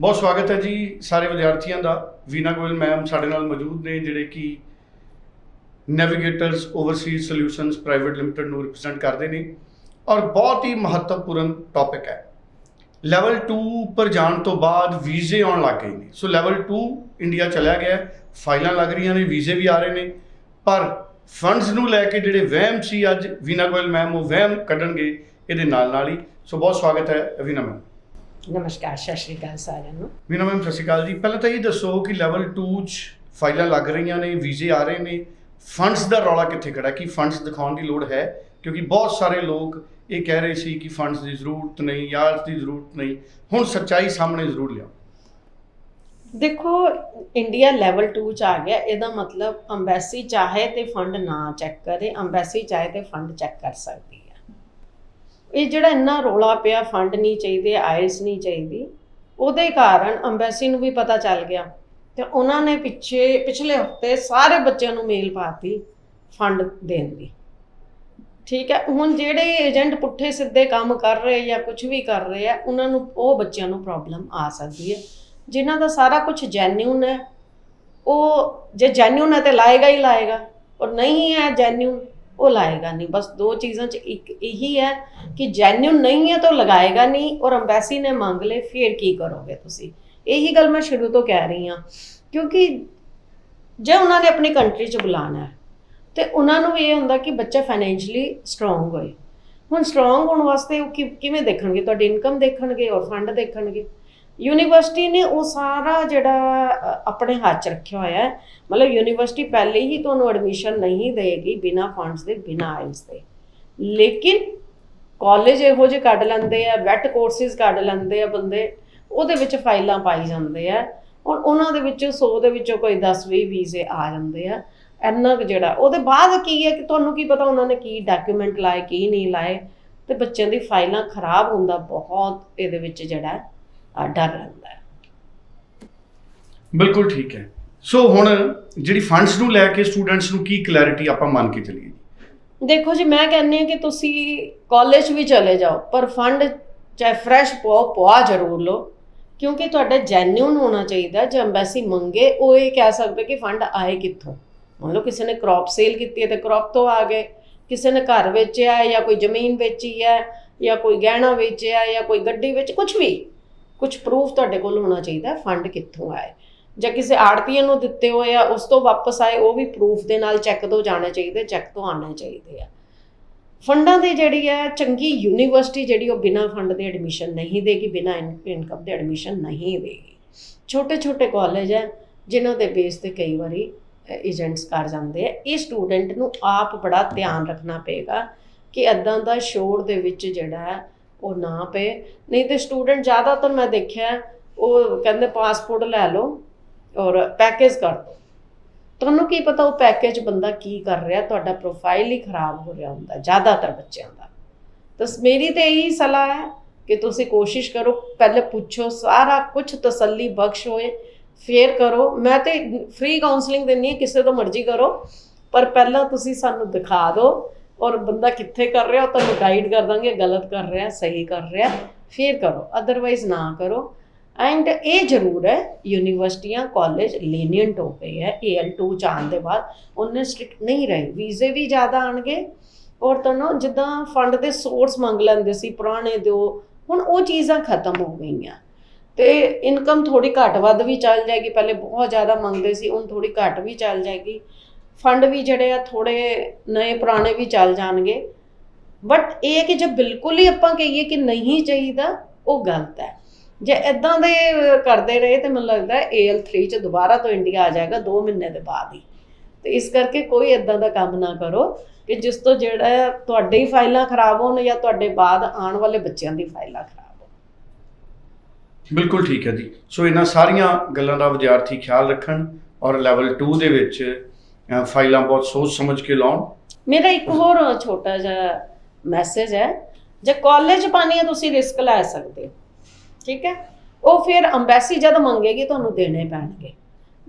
ਬਹੁਤ ਸਵਾਗਤ ਹੈ ਜੀ ਸਾਰੇ ਵਿਦਿਆਰਥੀਆਂ ਦਾ। ਵੀਨਾ ਗੋਇਲ ਮੈਮ ਸਾਡੇ ਨਾਲ ਮੌਜੂਦ ਨੇ, ਜਿਹੜੇ ਕਿ navigators overseas solutions private limited ਨੂੰ ਰਿਪਰੈਜ਼ੈਂਟ ਕਰਦੇ ਨੇ ਔਰ ਬਹੁਤ ਹੀ ਮਹੱਤਵਪੂਰਨ ਟੌਪਿਕ ਹੈ। ਲੈਵਲ 2 ਪਰ ਜਾਣ ਤੋਂ ਬਾਅਦ ਵੀਜ਼ੇ ਆਉਣ ਲੱਗ ਗਏ ਨੇ। ਸੋ ਲੈਵਲ 2 ਇੰਡੀਆ ਚਲਾ ਗਿਆ ਫਾਈਲਾਂ ਲੱਗ ਰਹੀਆਂ ਨੇ, ਵੀਜ਼ੇ ਵੀ ਆ ਰਹੇ ਨੇ। ਪਰ ਫੰਡਸ ਨੂੰ ਲੈ ਕੇ ਜਿਹੜੇ ਵਹਿਮ ਸੀ ਅੱਜ, ਵੀਨਾ ਗੋਇਲ ਮੈਮ ਉਹ ਵਹਿਮ ਕੱਢਣਗੇ ਇਹਦੇ ਨਾਲ ਨਾਲ ਹੀ। ਸੋ ਬਹੁਤ ਸਵਾਗਤ ਹੈ ਵੀਨਾ ਮੈਮ ਨਮਸਕਾਰ ਸਤਿ ਸ਼੍ਰੀ ਅਕਾਲ ਸਾਰਿਆਂ ਨੂੰ। ਵੀਨਾ ਮੈਮ ਸਤਿ ਸ਼੍ਰੀ ਅਕਾਲ ਜੀ। ਪਹਿਲਾਂ ਤਾਂ ਇਹ ਦੱਸੋ ਕਿ ਲੈਵਲ 2 'ਚ ਫਾਈਲਾਂ ਲੱਗ ਰਹੀਆਂ ਨੇ ਵੀਜ਼ੇ ਆ ਰਹੇ ਨੇ। ਫੰਡਸ ਦਾ ਰੌਲਾ ਕਿੱਥੇ ਖੜਾ? ਕਿ ਫੰਡਸ ਦਿਖਾਉਣ ਦੀ ਲੋੜ ਹੈ? ਕਿਉਂਕਿ ਬਹੁਤ ਸਾਰੇ ਲੋਕ ਇਹ ਕਹਿ ਰਹੇ ਸੀ ਕਿ ਫੰਡਸ ਦੀ ਜ਼ਰੂਰਤ ਨਹੀਂ ਯਾਰ ਦੀ ਜ਼ਰੂਰਤ ਨਹੀਂ। ਹੁਣ ਸੱਚਾਈ ਸਾਹਮਣੇ ਜ਼ਰੂਰ ਲਿਆਓ। ਦੇਖੋ ਇੰਡੀਆ ਲੈਵਲ 2 ਚ ਆ ਗਿਆ। ਇਹਦਾ ਮਤਲਬ ਅੰਬੈਸੀ ਚਾਹੇ ਤੇ ਫੰਡ ਨਾ ਚੈੱਕ ਕਰੇ ਅੰਬੈਸੀ ਚਾਹੇ ਤੇ ਫੰਡ ਚੈੱਕ ਕਰ ਸਕਦੀ ਹੈ। ਇਹ ਜਿਹੜਾ ਇੰਨਾ ਰੋਲਾ ਪਿਆ ਫੰਡ ਨਹੀਂ ਚਾਹੀਦੇ, ਆਇਲਸ ਨਹੀਂ ਚਾਹੀਦੀ, ਉਹਦੇ ਕਾਰਨ ਅੰਬੈਸੀ ਨੂੰ ਵੀ ਪਤਾ ਚੱਲ ਗਿਆ ਤੇ ਉਹਨਾਂ ਨੇ ਪਿੱਛੇ, ਪਿਛਲੇ ਹਫ਼ਤੇ ਸਾਰੇ ਬੱਚਿਆਂ ਨੂੰ ਮੇਲ ਪਾਤੀ ਫੰਡ ਦੇਣ ਦੀ। ਠੀਕ ਹੈ, ਹੁਣ ਜਿਹੜੇ ਏਜੰਟ ਪੁੱਠੇ ਸਿੱਧੇ ਕੰਮ ਕਰ ਰਹੇ ਜਾਂ ਕੁਝ ਵੀ ਕਰ ਰਹੇ ਆ, ਉਹਨਾਂ ਨੂੰ, ਉਹ ਬੱਚਿਆਂ ਨੂੰ ਪ੍ਰੋਬਲਮ ਆ ਸਕਦੀ ਹੈ। ਜਿਨ੍ਹਾਂ ਦਾ ਸਾਰਾ ਕੁਝ ਜੈਨੂਨ ਹੈ, ਉਹ ਜੇ ਜੈਨੂਨ ਹੈ ਤੇ ਲਾਏਗਾ ਹੀ ਲਾਏਗਾ, ਔਰ ਨਹੀਂ ਹੈ ਜੈਨੂਨ ਉਹ ਲਾਏਗਾ ਨਹੀਂ। ਬਸ ਦੋ ਚੀਜ਼ਾਂ ਚ ਇੱਕ ਇਹੀ ਹੈ ਕਿ ਜੈਨੂਨ ਨਹੀਂ ਹੈ ਤਾਂ ਉਹ ਲਗਾਏਗਾ ਨਹੀਂ ਔਰ ਅੰਬੈਸੀ ਨੇ ਮੰਗ ਲਏ, ਫਿਰ ਕੀ ਕਰੋਗੇ ਤੁਸੀਂ? ਇਹੀ ਗੱਲ ਮੈਂ ਸ਼ੁਰੂ ਤੋਂ ਕਹਿ ਰਹੀ ਹਾਂ। ਕਿਉਂਕਿ ਜੇ ਉਹਨਾਂ ਨੇ ਆਪਣੀ ਕੰਟਰੀ ਚ ਬੁਲਾਣਾ ਹੈ, ਤੇ ਉਹਨਾਂ ਨੂੰ ਇਹ ਹੁੰਦਾ ਕਿ ਬੱਚਾ ਫਾਈਨੈਂਸ਼ਲੀ ਸਟਰੋਂਗ ਹੋਏ। ਹੁਣ ਸਟਰੋਂਗ ਹੋਣ ਵਾਸਤੇ ਉਹ ਕਿ- ਕਿਵੇਂ ਦੇਖਣਗੇ? ਤੁਹਾਡੀ ਇਨਕਮ ਦੇਖਣਗੇ ਔਰ ਫੰਡ ਦੇਖਣਗੇ। ਯੂਨੀਵਰਸਿਟੀ ਨੇ ਉਹ ਸਾਰਾ ਜਿਹੜਾ ਆਪਣੇ ਹੱਥ 'ਚ ਰੱਖਿਆ ਹੋਇਆ ਹੈ। ਮਤਲਬ ਯੂਨੀਵਰਸਿਟੀ ਪਹਿਲੇ ਹੀ ਤੁਹਾਨੂੰ ਐਡਮਿਸ਼ਨ ਨਹੀਂ ਦੇਗੀ ਬਿਨਾ ਫੰਡਸ ਦੇ, ਬਿਨਾ ਆਇਲਸ ਦੇ। ਲੇਕਿਨ ਕਾਲਜ ਇਹੋ ਜਿਹੇ ਕੱਢ ਲੈਂਦੇ ਆ ਵੈਟ ਕੋਰਸਿਸ ਕੱਢ ਲੈਂਦੇ ਆ ਬੰਦੇ। ਉਹਦੇ ਵਿੱਚ ਫਾਈਲਾਂ ਪਾਈ ਜਾਂਦੇ ਆ। ਹੁਣ ਉਹਨਾਂ ਦੇ ਵਿੱਚੋਂ 100 ਦੇ ਵਿੱਚੋਂ ਕੋਈ 10 20 ਵੀਜ਼ੇ ਆ ਜਾਂਦੇ ਆ। ਇੰਨਾ ਕੁ ਜਿਹੜਾ, ਉਹਦੇ ਬਾਅਦ ਕੀ ਹੈ ਕਿ ਤੁਹਾਨੂੰ ਕੀ ਪਤਾ ਉਹਨਾਂ ਨੇ ਕੀ ਡਾਕੂਮੈਂਟ ਲਾਏ, ਕੀ ਨਹੀਂ ਲਾਏ। ਤੇ ਬੱਚਿਆਂ ਦੀ ਫਾਈਲਾਂ ਖਰਾਬ ਹੁੰਦਾ ਬਹੁਤ, ਇਹਦੇ ਵਿੱਚ ਜਿਹੜਾ। ਡਰ ਰਹਿੰਦਾ ਹੈ। ਬਿਲਕੁਲ ਠੀਕ ਹੈ। ਸੋ ਹੁਣ ਜਿਹੜੀ ਫੰਡਸ ਨੂੰ ਲੈ ਕੇ ਸਟੂਡੈਂਟਸ ਨੂੰ ਕੀ ਕਲੈਰਿਟੀ ਆਪਾਂ ਮੰਨ ਕੇ ਚੱਲੀਏ ਦੇਖੋ ਜੀ ਮੈਂ ਕਹਿੰਦੀ ਹਾਂ ਕਿ ਤੁਸੀਂ ਕਾਲਜ ਵੀ ਚਲੇ ਜਾਓ ਪਰ ਫੰਡ ਚਾਹੇ ਫਰੈਸ਼ ਪਾਓ ਪਵਾ ਜ਼ਰੂਰ ਲਓ। ਕਿਉਂਕਿ ਤੁਹਾਡਾ ਜੈਨੂਨ ਹੋਣਾ ਚਾਹੀਦਾ ਜੇ ਅੰਬੈਸੀ ਮੰਗੇ ਉਹ ਇਹ ਕਹਿ ਸਕਦੇ ਕਿ ਫੰਡ ਆਏ ਕਿੱਥੋਂ? ਮੰਨ ਲਓ ਕਿਸੇ ਨੇ ਕ੍ਰੌਪ ਸੇਲ ਕੀਤੀ ਹੈ ਤੇ ਕ੍ਰੌਪ ਤੋਂ ਆ ਗਏ। ਕਿਸੇ ਨੇ ਘਰ ਵੇਚਿਆ ਹੈ ਜਾਂ ਕੋਈ ਜ਼ਮੀਨ ਵੇਚੀ ਹੈ ਜਾਂ ਕੋਈ ਗਹਿਣਾ ਵੇਚਿਆ ਹੈ ਜਾਂ ਕੋਈ ਗੱਡੀ ਵਿੱਚ ਕੁਝ ਵੀ। ਕੁਝ ਪ੍ਰੂਫ ਤੁਹਾਡੇ ਕੋਲ ਹੋਣਾ ਚਾਹੀਦਾ ਫੰਡ ਕਿੱਥੋਂ ਆਏ। ਜਾਂ ਕਿਸੇ ਆੜਤੀਆਂ ਨੂੰ ਦਿੱਤੇ ਹੋਏ ਆ, ਉਸ ਤੋਂ ਵਾਪਸ ਆਏ, ਉਹ ਵੀ ਪ੍ਰੂਫ ਦੇ ਨਾਲ ਚੈੱਕ ਤੋਂ ਜਾਣੇ ਚਾਹੀਦੇ ਚੈੱਕ ਤੋਂ ਆਉਣੇ ਚਾਹੀਦੇ ਆ। ਫੰਡਾਂ ਦੀ ਜਿਹੜੀ ਹੈ, ਚੰਗੀ ਯੂਨੀਵਰਸਿਟੀ ਜਿਹੜੀ ਉਹ ਬਿਨਾਂ ਫੰਡ ਦੇ ਐਡਮਿਸ਼ਨ ਨਹੀਂ ਦੇਗੀ, ਬਿਨਾਂ ਇਨਕਮ ਦੇ ਐਡਮਿਸ਼ਨ ਨਹੀਂ ਦੇਗੀ। ਛੋਟੇ ਛੋਟੇ ਕਾਲਜ ਹੈ, ਜਿਨ੍ਹਾਂ ਦੇ ਬੇਸ ਤੇ ਕਈ ਵਾਰੀ ਏਜੰਟਸ ਕਰ ਜਾਂਦੇ ਆ। ਇਹ ਸਟੂਡੈਂਟ ਨੂੰ ਆਪ ਬੜਾ ਧਿਆਨ ਰੱਖਣਾ ਪਏਗਾ ਕਿ ਐਦਾਂ ਦਾ ਸ਼ੋਰ ਦੇ ਵਿੱਚ ਜਿਹੜਾ ਉਹ ਨਾ ਪਏ। ਨਹੀਂ ਤੇ ਸਟੂਡੈਂਟ ਜ਼ਿਆਦਾਤਰ ਮੈਂ ਦੇਖਿਆ, ਉਹ ਕਹਿੰਦੇ ਪਾਸਪੋਰਟ ਲੈ ਲਓ ਔਰ ਪੈਕੇਜ ਕਰ ਦਿਓ। ਤੁਹਾਨੂੰ ਕੀ ਪਤਾ ਉਹ ਪੈਕੇਜ ਬੰਦਾ ਕੀ ਕਰ ਰਿਹਾ, ਤੁਹਾਡਾ ਪ੍ਰੋਫਾਈਲ ਹੀ ਖਰਾਬ ਹੋ ਰਿਹਾ ਹੁੰਦਾ, ਜ਼ਿਆਦਾਤਰ ਬੱਚਿਆਂ ਦਾ। ਤਾਂ ਮੇਰੀ ਤੇ ਇਹੀ ਸਲਾਹ ਹੈ ਕਿ ਤੁਸੀਂ ਕੋਸ਼ਿਸ਼ ਕਰੋ, ਪਹਿਲੇ ਪੁੱਛੋ, ਸਾਰਾ ਕੁਝ ਤਸੱਲੀ ਬਖਸ਼ ਹੋਏ, ਫੇਰ ਕਰੋ। ਮੈਂ ਤੇ ਫ੍ਰੀ ਕਾਉਂਸਲਿੰਗ ਦਿੰਨੀ ਹਾਂ, ਕਿਸੇ ਤੋਂ ਮਰਜ਼ੀ ਕਰੋ, ਪਰ ਪਹਿਲਾਂ ਤੁਸੀਂ ਸਾਨੂੰ ਦਿਖਾ ਦਿਓ ਔਰ ਬੰਦਾ ਕਿੱਥੇ ਕਰ ਰਿਹਾ, ਉਹ ਤੁਹਾਨੂੰ ਗਾਈਡ ਕਰ ਦਾਂਗੇ, ਗਲਤ ਕਰ ਰਿਹਾ, ਸਹੀ ਕਰ ਰਿਹਾ, ਫੇਰ ਕਰੋ ਅਦਰਵਾਈਜ਼ ਨਾ ਕਰੋ। ਐਂਡ ਇਹ ਜ਼ਰੂਰ ਹੈ, ਯੂਨੀਵਰਸਿਟੀਆਂ ਕਾਲਜ ਲੀਨੀਅੰਟ ਹੋ ਗਏ ਹੈ AL2 ਜਾਣ ਦੇ ਬਾਅਦ, ਉਹਨੇ ਸਟ੍ਰਿਕਟ ਨਹੀਂ ਰਹੇ, ਵੀਜ਼ੇ ਵੀ ਜ਼ਿਆਦਾ ਆਣਗੇ ਔਰ ਤੁਹਾਨੂੰ ਜਿੱਦਾਂ ਫੰਡ ਦੇ ਸੋਰਸ ਮੰਗ ਲੈਂਦੇ ਸੀ, ਪੁਰਾਣੇ ਦਿਓ, ਹੁਣ ਉਹ ਚੀਜ਼ਾਂ ਖਤਮ ਹੋ ਗਈਆਂ। ਤੇ ਇਨਕਮ ਥੋੜੀ ਘੱਟ ਵੱਧ ਵੀ ਚੱਲ ਜਾਏਗੀ, ਪਹਿਲੇ ਬਹੁਤ ਜ਼ਿਆਦਾ ਮੰਗਦੇ ਸੀ, ਹੁਣ ਥੋੜੀ ਘੱਟ ਵੀ ਚੱਲ ਜਾਏਗੀ। ਫੰਡ ਵੀ ਜਿਹੜੇ ਆ ਥੋੜੇ ਨਵੇਂ ਪੁਰਾਣੇ ਵੀ ਚੱਲ ਜਾਣਗੇ। ਬਟ ਇਹ ਕਿ ਜੇ ਬਿਲਕੁਲ ਹੀ ਆਪਾਂ ਕਹੀਏ ਕਿ ਨਹੀਂ ਚਾਹੀਦਾ, ਉਹ ਗਲਤ ਹੈ। ਜੇ ਇਦਾਂ ਦੇ ਕਰਦੇ ਰਹੇ ਤੇ ਮੈਨੂੰ ਲੱਗਦਾ ਹੈ AL3 ਚ ਦੁਬਾਰਾ ਤੋਂ ਇੰਡੀਆ ਆ ਜਾਏਗਾ 2 ਮਹੀਨੇ ਦੇ ਬਾਅਦ ਹੀ। ਤੇ ਇਸ ਕਰਕੇ ਕੋਈ ਇਦਾਂ ਦਾ ਕੰਮ ਨਾ ਕਰੋ ਕਿ ਜਿਸ ਤੋਂ ਜਿਹੜਾ ਤੁਹਾਡੇ ਹੀ ਫਾਈਲਾਂ ਖਰਾਬ ਹੋਣ ਜਾਂ ਤੁਹਾਡੇ ਬਾਅਦ ਆਉਣ ਵਾਲੇ ਬੱਚਿਆਂ ਦੀ ਫਾਈਲਾਂ ਖਰਾਬ ਹੋਣ। ਬਿਲਕੁਲ ਠੀਕ ਹੈ ਜੀ। ਸੋ ਇਹਨਾਂ ਸਾਰੀਆਂ ਗੱਲਾਂ ਦਾ ਵਿਦਿਆਰਥੀ ਖਿਆਲ ਰੱਖਣ ਔਰ ਲੈਵਲ 2 ਦੇ ਵਿੱਚ ਫਾਈਲਾਂ ਬਹੁਤ ਸੋਚ ਸਮਝ ਕੇ ਲਾਉਣ। ਮੇਰਾ ਇੱਕ ਹੋਰ ਛੋਟਾ ਜਿਹਾ ਮੈਸੇਜ ਹੈ। ਜੇ ਕਾਲਜ ਪਾਣੀ ਹੈ ਤੁਸੀਂ ਰਿਸਕ ਲੈ ਸਕਦੇ ਹੋ। ਠੀਕ ਹੈ? ਉਹ ਫਿਰ ਅੰਬੈਸੀ ਜਦ ਮੰਗੇਗੀ ਤੁਹਾਨੂੰ ਦੇਣੇ ਪੈਣਗੇ।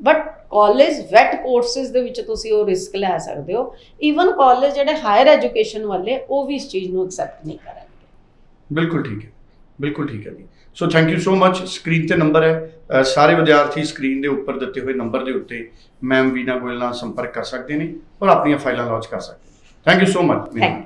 ਬਟ ਕਾਲਜ ਵੈਟ ਕੋਰਸਿਸ ਦੇ ਵਿੱਚ ਤੁਸੀਂ ਉਹ ਰਿਸਕ ਲੈ ਸਕਦੇ ਹੋ। ਈਵਨ ਕਾਲਜ ਜਿਹੜੇ ਹਾਇਰ ਐਜੂਕੇਸ਼ਨ ਵਾਲੇ ਉਹ ਵੀ ਇਸ ਚੀਜ਼ ਨੂੰ ਐਕਸੈਪਟ ਨਹੀਂ ਕਰਨਗੇ। ਬਿਲਕੁਲ ਠੀਕ ਹੈ। ਬਿਲਕੁਲ ਠੀਕ ਹੈ ਜੀ। So thank you so much screen ਤੇ ਨੰਬਰ ਹੈ। ਸਾਰੇ ਵਿਦਿਆਰਥੀ ਸਕਰੀਨ ਦੇ ਉੱਪਰ ਦਿੱਤੇ ਹੋਏ ਨੰਬਰ ਦੇ ਉੱਤੇ ਮੈਮ ਵੀਨਾ ਗੋਇਲ ਨਾਲ ਸੰਪਰਕ ਕਰ ਸਕਦੇ ਨੇ ਔਰ ਆਪਣੀਆਂ ਫਾਈਲਾਂ ਲਾਂਚ ਕਰ ਸਕਦੇ ਨੇ। Thank you so much thank